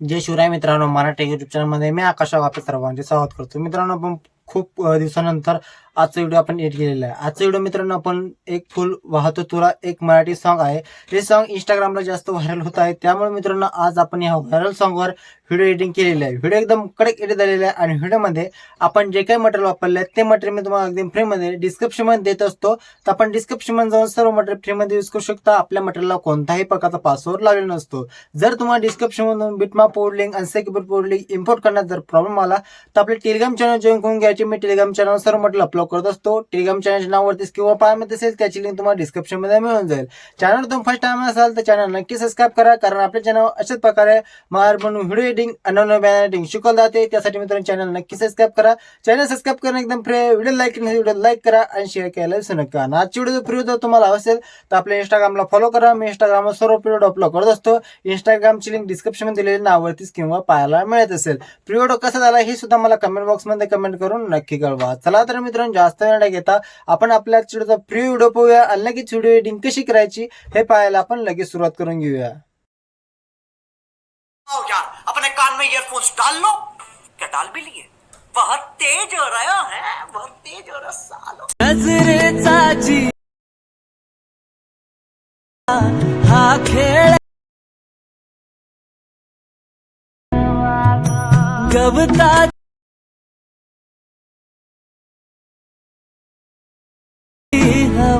जय शिवराय मित्रांनो मराठी युट्यूब चॅनलमध्ये मी आकाश वापस सर्वांचे स्वागत करतो. मित्रांनो खूप दिवसानंतर आजचा व्हिडिओ आपण एडिट केलेला आहे. आजचा व्हिडिओ मित्रांनो आपण एक फुल वाहतो. तुला एक मराठी सॉन्ग आहे. हे सॉन्ग इंस्टाग्रामला जास्त व्हायरल होत आहे. त्यामुळे मित्रांनो आज आपण या व्हायरल सॉन्गवर व्हिडिओ एडिटिंग केलेली आहे. व्हिडिओ एकदम कडक एडिट झालेला आहे आणि व्हिडिओमध्ये आपण जे काही मटेरियल वापरले आहे ते मटेरियल मी तुम्हाला अगदी फ्रीमध्ये डिस्क्रिप्शनमध्ये देत असतो. तर आपण डिस्क्रिप्शनमध्ये जाऊन सर्व मटेरियल फ्रीमध्ये यूज करू शकता. आपल्या मटेरियलला कोणताही प्रकारचा पासवर्ड लागलेला नसतो. जर तुम्हाला डिस्क्रिप्शनमधून बिटमा पोर्ड लिंक अनसेक्युअर पोर्ड लिंक इम्पोर्ट करण्यात जर प्रॉब्लेम आला तर आपले टेलिग्राम चॅनल जॉईन करून घ्यायचे मी टेलिग्राम चॅनल सर्व मटेरियल अपलोड करत असतो. टेलिग्राम चॅनलच्या नावावरतीच किंवा पाहायमध्ये असेल त्याची लिंक तुम्हाला डिस्क्रिप्शनमध्ये मिळून जाईल. चॅनल तुम्ही फर्स्ट टाइम असाल तर चॅनल नक्की सबस्क्राईब करा कारण आपल्या चॅनल अशाच प्रकारे मार म्हणून व्हिडिओ एडिटिंग अनोन एडिटिंग शिकवलं जाते. त्यासाठी मित्रांनो चॅनल नक्की सबस्क्राईब करा. चॅनल सबस्क्राईब करणं एकदम फ्री व्हिडिओ लाईक केलं व्हिडिओ लाईक करा आणि शेअर करायला विसरू नका. आणि आजची व्हिडिओ फ्री जर तुम्हाला असेल तर आपल्या इंस्टाग्रामला फॉलो करा. मी इंस्टाग्रामवर सर्व पिरियड अपलोड करत असतो. इंस्टाग्रामची लिंक डिस्क्रिप्शन दिलेली नावावरतीच किंवा पाहायला मिळत असेल. पिरियड कसा झाला हे सुद्धा मला कमेंट बॉक्समध्ये कमेंट करून नक्की कळवा. चला तर मित्रांनो जास्त वेळ घेता. आपण आपल्या व्हिडिओचा फ्री व्हिडिओ पाहूया. आणि लगेच व्हिडिओ एडिटिंग कशी करायची हे पाहायला आपण लगेच सुरुवात करून घेऊया. यार अपने कान में ईयरफोन्स डाल लो. क्या डाल भी लिए? बहुत तेज हो रहा है बहुत तेज हो रहा सालो। नजरेचा जी हा खेळ गवता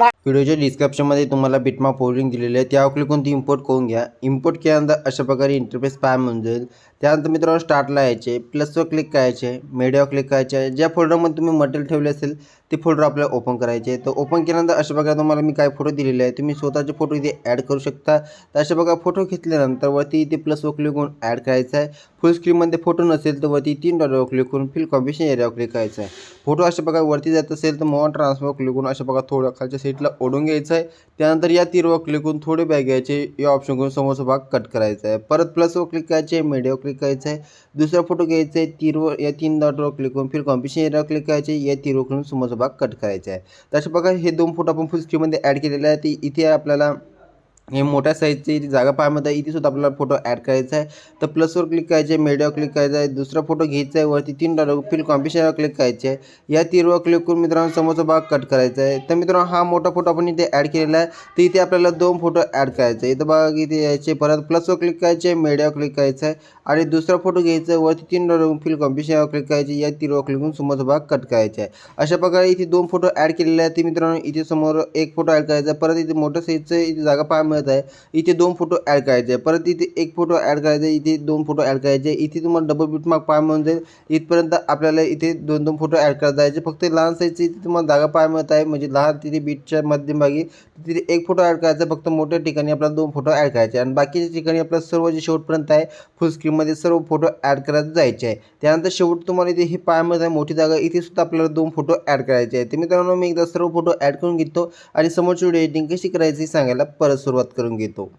व्हिडिओच्या डिस्क्रिप्शनमध्ये तुम्हाला बिटमा पोलिंग दिलेली आहे. त्यावर क्लिक करून ती इम्पोर्ट करून घ्या. इम्पोर्ट केल्यानंतर अशा प्रकारे इंटरफेस पॅम होऊन जाईल. त्यानंतर मित्रांनो स्टार्टला यायचे. प्लसवर क्लिक करायचे. मीडियावर क्लिक करायचे. ज्या फोल्डरमध्ये तुम्ही मटेरियल ठेवले असेल ते फोल्डर आपल्याला ओपन करायचे तर ओपन केल्यानंतर अशा प्रकारे तुम्हाला मी काय फोटो दिलेले आहे तुम्ही स्वतःचे फोटो इथे ॲड करू शकता. तर अशा प्रकारे फोटो घेतल्यानंतर वरती इथे प्लसवर क्लिक करून ॲड करायचा आहे. फुल स्क्रीनमध्ये फोटो नसेल तर वरती तीन डॉलरवर क्लिक करून फिल कॉम्बिनेशन एरियावर क्लिक करायचं आहे. फोटो अशा प्रकारे वरती जात असेल तर मोवा ट्रान्सफर क्लिक करून अशा प्रकारे थोडं खालच्या साईडला ओढून घ्यायचं आहे. त्यानंतर या तीरवर क्लिक करून थोडे बॅग घ्यायचे. या ऑप्शन करून समोरचा भाग कट करायचा आहे. परत प्लसवर क्लिक करायचे मीडियावर क्लिक करायचं आहे. दुसरा फोटो घ्यायचा आहे. तीरवर या तीन डॉटवर क्लिक करून फिर कॉम्पिटिशन एरियावर क्लिक करायचे. या तीरवर करून समोरचा भाग कट करायचा आहे. तशा प्रकारे हे दोन फोटो आपण फुल स्क्रीनमध्ये ॲड केलेले आहे ते इथे आपल्याला हे मोठ्या साईजची जी जागा पाहायमध्ये आहे. इथे सुद्धा आपल्याला फोटो ॲड करायचा आहे. तर प्लसवर क्लिक करायचे मीडियावर क्लिक करायचं आहे. दुसरा फोटो घ्यायचा आहे. वरती तीन डॉलर फिल कॉम्पिटिशनवर क्लिक करायचे आहे. या तीरवर क्लिक करून मित्रांनो समोरचा भाग कट करायचा आहे. तर मित्रांनो हा मोठा फोटो आपण इथे ॲड केलेला आहे. तर इथे आपल्याला दोन फोटो ॲड करायचे आहे इथं बघा इथे यायचे परत प्लसवर क्लिक करायचे मीडियावर क्लिक करायचं आहे. आणि दुसरा फोटो घ्यायचा आहे. वरती तीन डॉलर फिल कॉम्पिटिशनवर क्लिक करायचे. या तीरवर क्लिक करून समोरचा भाग कट करायचा आहे. अशा प्रकारे इथे दोन फोटो ॲड केलेले आहेत. ते मित्रांनो इथे समोर एक फोटो ॲड करायचा आहे. परत इथे मोठ्या साईजचं इथे जागा पाहायला मिळत आहे. इथे दोन फोटो ॲड करायचे आहे. परत इथे एक फोटो ॲड करायचा आहे. इथे दोन फोटो ॲड करायचे आहे. इथे तुम्हाला डबल बीट पाय पाहायला मिळून जाईल. इथपर्यंत आपल्याला इथे दोन दोन फोटो ॲड करता जायचे फक्त लहान साईजचे इथे तुम्हाला जागा पाय मिळत आहे. म्हणजे लहान तिथे बीटच्या मध्यभागी तिथे एक फोटो ॲड करायचा फक्त मोठ्या ठिकाणी आपल्याला दोन फोटो ॲड करायचे आणि बाकीच्या ठिकाणी आपल्याला सर्व जे शेवटपर्यंत आहे फुल स्क्रीनमध्ये सर्व फोटो ॲड करत जायचे आहे. त्यानंतर शेवट तुम्हाला इथे ही पाय मिळत आहे. मोठी जागा इथे सुद्धा आपल्याला दोन फोटो ॲड करायचे आहे. ते मित्रांनो मी एकदा सर्व फोटो ॲड करून घेतो. आणि समोरची व्हिडिओ एडिटिंग कशी करायची सांगायला परत सुरुवात करून घेतो.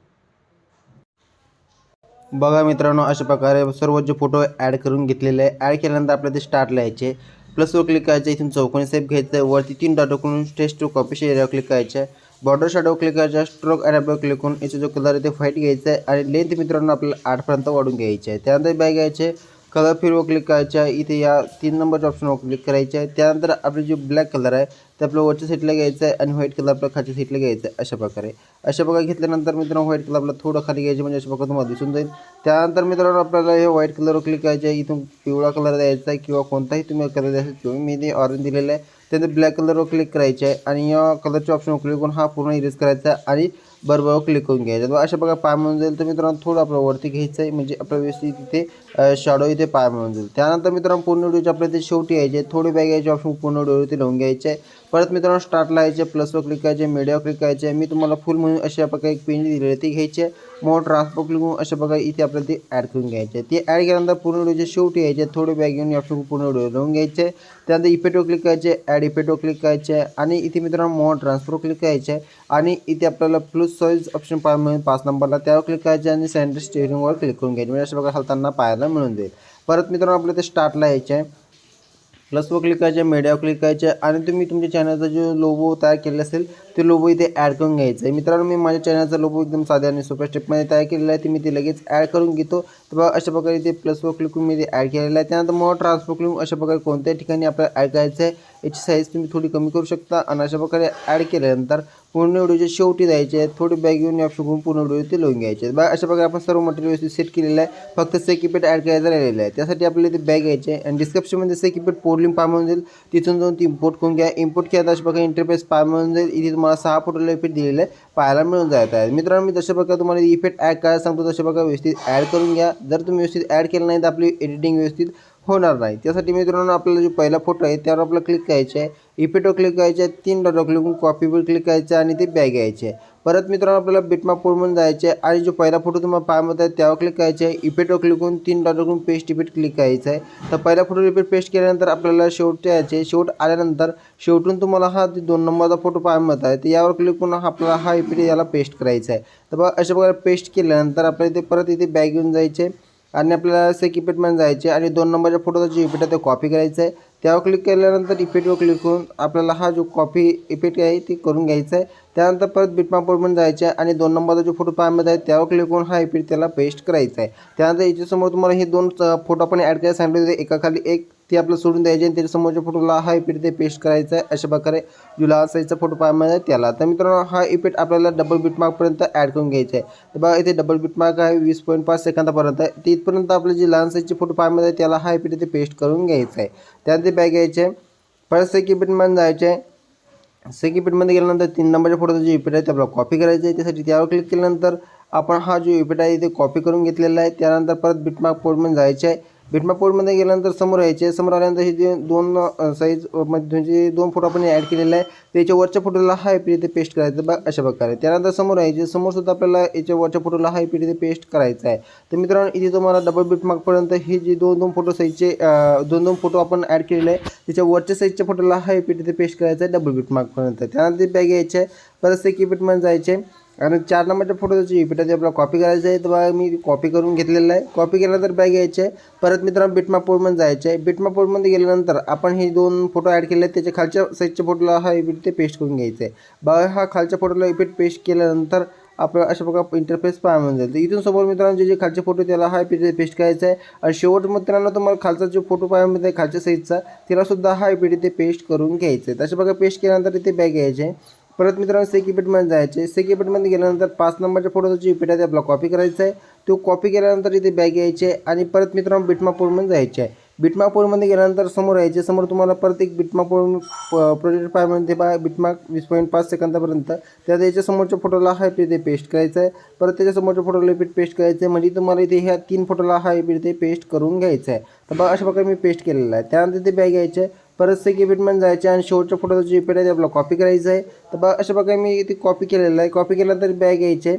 बघा मित्रांनो अशा प्रकारे सर्व जे फोटो ॲड करून घेतलेले आहे ॲड केल्यानंतर आपल्याला ते स्टार्ट लिहायचे. प्लसवर क्लिक करायचं इथून चौकोनी सेप घ्यायचं आहे वरती तीन डॉट करून टेस्ट टू कॉपीशी एरियावर क्लिक करायचं. आहे बॉर्डर शॅडो क्लिक करायचा स्ट्रोक ॲडॅपवर क्लिक करून याचा जो कलर आहे ते व्हाईट घ्यायचा आहे. आणि लेंथ मित्रांनो आपल्याला आठपर्यंत वाढून घ्यायची आहे. त्यानंतर बॅग घ्यायचे. कलर फिरवर क्लिक करायचं आहे. इथे या तीन नंबरच्या ऑप्शनवर क्लिक करायचे आहे. त्यानंतर आपलं जे ब्लॅक कलर आहे ते आपलं वरच्या सीटला घ्यायचं आहे आणि व्हाईट कलर आपल्या खालच्या सीटला घ्यायचं आहे. अशा प्रकारे. अशा प्रकारे घेतल्यानंतर मित्रांनो व्हाईट कलर आपला थोडं खाली घ्यायचे म्हणजे अशा प्रकारे तुम्हाला दिसून जाईल. त्यानंतर मित्रांनो आपल्याला हे व्हाईट कलरवर क्लिक करायचे आहे. इथून पिवळा कलर द्यायचा आहे किंवा कोणताही तुम्ही कलर द्यायचा किंवा मी ते ऑरेंज दिलेलं आहे. त्यानंतर ब्लॅक कलरवर क्लिक करायचे आहे. आणि या कलरच्या ऑप्शनवर क्लिक करून हा पूर्ण इरेज करायचा आहे. आणि बरोबर क्लिक करून घ्यायचं. तर अशा प्रकारे पाय मिळून जाईल तर मित्रांनो थोडं आपलं वरती घ्यायचं आहे. म्हणजे आपलं व्यवस्थित तिथे शॅडो इथे पाय मिळून जाईल. त्यानंतर मित्रांनो पूर्ण व्हिडिओचे आपल्या ते शेवटी यायचे थोडी बॅग यायचे ऑप्शन पूर्ण व्हिडिओवरती लावून घ्यायचे आहे परत मित्रांनो स्टार्टला यायचे प्लसवर क्लिक करायचे मीडियावर क्लिक करायचे. मी तुम्हाला फुल म्हणून अशा प्रकारे एक पेन दिलेली ती घ्यायची आहे. मोर ट्रान्सपोर्ट क्लिक अशा प्रकारे इथे आपल्याला ते ॲड करून घ्यायचे. ते ॲड केल्यानंतर पूर्ण व्हिडिओच्या शेवटी यायचे. थोडे बॅग घेऊन या ऑप्शन पूर्ण व्हिडिओ लावून घ्यायचे. त्यानंतर इफेक्टवर क्लिक करायचे ॲड इफेक्टवर क्लिक करायचे आणि इथे मित्रांनो मोर ट्रान्सपोर्ट क्लिक करायचे. आणि इथे आपल्याला प्लस सॉईज ऑप्शन पाहायला मिळेल पाच नंबरला त्यावर क्लिक करायचे आणि सेंटर स्टेरिंगवर क्लिक करून घ्यायचे. म्हणजे अशा प्रकारे हलताना पाहायला मिळून जाईल. परत मित्रांनो आपल्याला ते स्टार्टला यायचे. आहे प्लसवर क्लिक करायचे मीडियावर क्लिक करायचे आणि तुम्ही तुमच्या चॅनलचा जो लोबो तयार केलेला असेल ते लोबो इथे ॲड करून घ्यायचा आहे. मित्रांनो मी माझ्या चॅनलचा लोबो एकदम साध्या आणि सोप्या स्टेपमध्ये तयार केलेला आहे. ते मी ते लगेच ॲड करून घेतो. तर बघा अशा प्रकारे ते प्लसवर क्लिक करून मी ते ॲड केलेलं आहे. त्यानंतर मग ट्रान्सफर क्लिक अशा प्रकारे कोणत्याही ठिकाणी आपल्याला ॲड करायचं आहे. याची साईज तुम्ही थोडी कमी करू शकता. आणि अशा प्रकारे ॲड केल्यानंतर पूर्ण व्हिडिओच्या शेवटी जायचे आहेत. थोडी बॅग घेऊन ऑप्शन घेऊन पूर्ण व्हिडिओ ते लिहून घ्यायचे आहेत. अशा प्रकारे आपण सर्व मटेरियल व्यवस्थित सेट केलेलं आहे. फक्त सेकिपेट ॲड करायचं राहिलेलं आहे. त्यासाठी आपल्याला ते बॅग घ्यायचे आहे. आणि डिस्क्रिप्शनमध्ये सेकिपेट पोर्लिंग पा म्हणून जाईल. तिथून जाऊन ती इम्पोर्ट करून घ्या. इम्पोर्ट केला तर अशा प्रकारे इंटरफेस पा मिळून जाईल. इथे तुम्हाला सहा फोटोला इफेक्ट दिलेले आहे पाहायला मिळून जात आहे मित्रांनो मी जशा प्रकारे तुम्हाला इफेक्ट ॲड करायला सांगतो. तशा प्रकारे व्यवस्थित ॲड करून घ्या. जर तुम्ही व्यवस्थित ॲड केलं नाही तर आपली एडिटिंग व्यवस्थित होणार नाही. त्यासाठी मित्रांनो आपल्याला जो पहिला फोटो आहे त्यावर आपल्याला क्लिक करायचे आहे इफेक्टवर क्लिक करायचे आहे तीन डॉटवर क्लिक करून कॉपीवर क्लिक करायचं आहे आणि ते बॅग घ्यायचे आहे परत मित्रांनो आपल्याला बिटमाप पोर्ट म्हणून जायचे आहे आणि जो पहिला फोटो तुम्हाला पाहायला आहे त्यावर क्लिक करायचे आहे इफेक्टवर क्लिक करून तीन डॉटवर करून पेस्ट इफेट क्लिक करायचं आहे तर पहिला फोटो रिपीट पेस्ट केल्यानंतर आपल्याला शेवट यायचे. शेवट आल्यानंतर शेवटून तुम्हाला हा दोन नंबरचा फोटो पाहायला आहे तर यावर क्लिक करून हा आपल्याला हा इफेट याला पेस्ट करायचा आहे तर बघा अशा प्रकारे पेस्ट केल्यानंतर आपल्याला इथे परत इथे बॅग घेऊन जायचे. आणि आपल्याला सेक इफेक्टमध्ये जायचे आणि दोन नंबरच्या फोटोचा जो इफेक्ट आहे तो कॉपी करायचा आहे. त्यावर क्लिक केल्यानंतर इफेक्टवर क्लिक करून आपल्याला हा जो कॉपी इफेक्ट आहे ते करून घ्यायचा आहे. त्यानंतर परत बिटमाप पण जायचं आहे आणि दोन नंबरचा जो फोटो पाहायला आहे त्यावर क्लिक करून हा इफेक्ट त्याला पेस्ट करायचा आहे. त्यानंतर याच्यासमोर तुम्हाला हे दोन फोटो आपण ॲड करायला सांगितले होते. एकाखाली एक ते आपलं सोडून द्यायची आणि त्याच्यासमोरच्या फोटोला हा इफेक्ट ते पेस्ट करायचा आहे अशा प्रकारे जो लहान साईजचा फोटो पाहिजे आहे त्याला. तर मित्रांनो हा इफेक्ट आपल्याला डबल बिटमार्कपर्यंत ॲड करून घ्यायचा आहे तर बघा इथे डबल बिटमार्क आहे वीस पॉईंट पाच सेकंदापर्यंत. तिथपर्यंत ते इथपर्यंत आपले जे लहान साईजचे फोटो पाहिजे त्याला हा इफेक्ट ते पेस्ट करून घ्यायचा आहे त्यानंतर बॅग घ्यायचे. आहे परत सेक इफेक्टमध्ये जायचे. आहे सेक इफेक्टमध्ये गेल्यानंतर तीन नंबरच्या फोटोचा जो इफेक्ट आहे ते आपल्याला कॉपी करायचा आहे त्यासाठी त्यावर क्लिक केल्यानंतर आपण हा जो इफेक्ट आहे ते कॉपी करून घेतलेला आहे. त्यानंतर परत बिटमार्क पोर्टमध्ये जायचे आहे. बिटमार्क पोर्टमध्ये गेल्यानंतर समोर यायचे. समोर आल्यानंतर हे जे दोन साईज म्हणजे दोन फोटो आपण ॲड केलेले आहे त्याच्या वरच्या फोटोला हा पी ते पेस्ट करायचं बघ अशा प्रकारे. त्यानंतर समोर यायचे. समोर सुद्धा आपल्याला याच्या वरच्या फोटोला हा पी ते पेस्ट करायचं आहे. तर मित्रांनो इथे तुम्हाला डबल बिटमार्कपर्यंत हे जे दोन दोन फोटो साईजचे दोन दोन फोटो आपण ॲड केलेले आहे त्याच्या वरच्या साईजच्या फोटोला हा पी ते पेस्ट करायचं आहे डबल बिटमार्कपर्यंत त्यानंतर बॅग यायचे. आहे परत सेकी कीपीटमध्ये जायचे. कारण चार नंबरच्या फोटोची त्याची. आहे आपल्याला कॉपी करायचं आहे तर बघा मी कॉपी करून घेतलेलं आहे. कॉपी केल्यानंतर बॅग घ्यायचे आहे. परत मित्रांनो बिटमा पोर्टमध्ये जायचे आहे. बिटमा पोर्टमध्ये गेल्यानंतर आपण हे दोन फोटो ॲड केले आहेत. त्याच्या खालच्या साईजच्या फोटोला हा इफेक्ट ते पेस्ट करून घ्यायचं आहे. बघा हा खालच्या फोटोला इफेक्ट पेस्ट केल्यानंतर आपल्याला अशा प्रकार इंटरफेस पाहायला मिळून जाईल. तर इथून समोर मित्रांनो जे जे खालचे फोटो त्याला हा इफेक्ट पेस्ट करायचा आहे. आणि शेवट मित्रांनो तुम्हाला खालचा जो फोटो पाहायला मिळतो आहे खालच्या साईजचा त्याला सुद्धा हा इफेक्ट ते पेस्ट करून घ्यायचं आहे तशा प्रकारे पेस्ट केल्यानंतर इथे बॅग घ्यायचे आहे. परत मित्रांनो सेक इफेक्टमध्ये जायचे सेक गेल्यानंतर पाच नंबरच्या फोटोचा जी इफेक्ट आहे ते आपल्याला कॉपी करायचा आहे. तो कॉपी केल्यानंतर इथे बॅग यायचे आणि परत मित्रांनो बिटमापूरमध्ये जायचे आहे. बिटमापूरमध्ये गेल्यानंतर समोर यायचे. समोर तुम्हाला परत एक बिटमापूर प्रोजेक्ट फायमध्ये बा बिटमार्क वीस पॉईंट पाच सेकंदापर्यंत. त्यात याच्या समोरच्या फोटोला हा ते पेस्ट करायचं आहे. परत त्याच्या समोरच्या फोटोला इफेक्ट पेस्ट करायचं आहे. म्हणजे तुम्हाला इथे ह्या तीन फोटोला हा ते पेस्ट करून घ्यायचं आहे. तर बघा अशा प्रकारे मी पेस्ट केलेला आहे. त्यानंतर ते बॅग यायचं आहे परत से इफेक्टमध्ये जायचे आणि शेवटच्या फोटोचा जो इफेक्ट आहे ते आपलं कॉपी करायचं आहे. तर बघा अशा प्रकारे मी ते कॉपी केलेलं आहे. कॉपी केल्यानंतर बॅग यायचे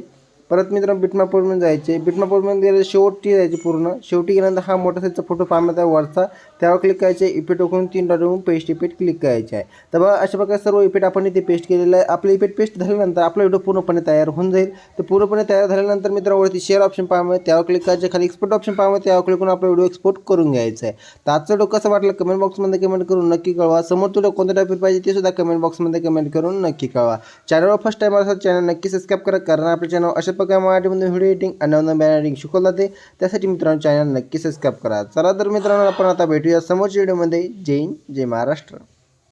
परत मित्रांनो बिटमापूरमध्ये जायचे. बिटमापूरमध्ये गेले शेवटी जायचे पूर्ण. शेवटी गेल्यानंतर हा मोठा साईजचा फोटो पाहण्यात आहे वरचा. त्यावर क्लिक करायचे. इफेक्ट ओकून तीन डॉट होऊन पेस्ट इफेक्ट क्लिक करायचे आहे. तर बघा अशा प्रकारे सर्व इफेक्ट आपण इथे पेस्ट केलेलं आहे. आपलं इफेक्ट पेस्ट झाल्यानंतर आपला व्हिडिओ पूर्णपणे तयार होऊन जाईल. तर पूर्णपणे तयार झाल्यानंतर मित्रांवरती शेअर ऑप्शन पाहावं त्यावर क्लिक करायचे. खाली एक्सपोर्ट ऑप्शन पाहावं त्यावर क्लिक करून आपला व्हिडिओ एक्सपोर्ट करून घ्यायचा आहे. तर आजचा व्हिडिओ कसं वाटलं कमेंट बॉक्समध्ये कमेंट करून नक्की कळवा. समोर तुला कोणत्या टॉपिक पाहिजे ते सुद्धा कमेंट बॉक्समध्ये कमेंट करून नक्की कळवा. चॅनलवर फर्स्ट टाईम असा चॅनल नक्की सबस्क्राईब करा. कारण आपल्या चॅनल अशा प्रकार मराठीमध्ये व्हिडिओ एडिटिंग आणि नवनवीन बॅनर एडिटिंग शिकवलं जाते. त्यासाठी मित्रांनो चॅनल नक्की सबस्क्राईब करा. चला तर मित्रांनो आपण आता भेटूया समोरच्या व्हिडिओमध्ये जय हिंद जय महाराष्ट्र.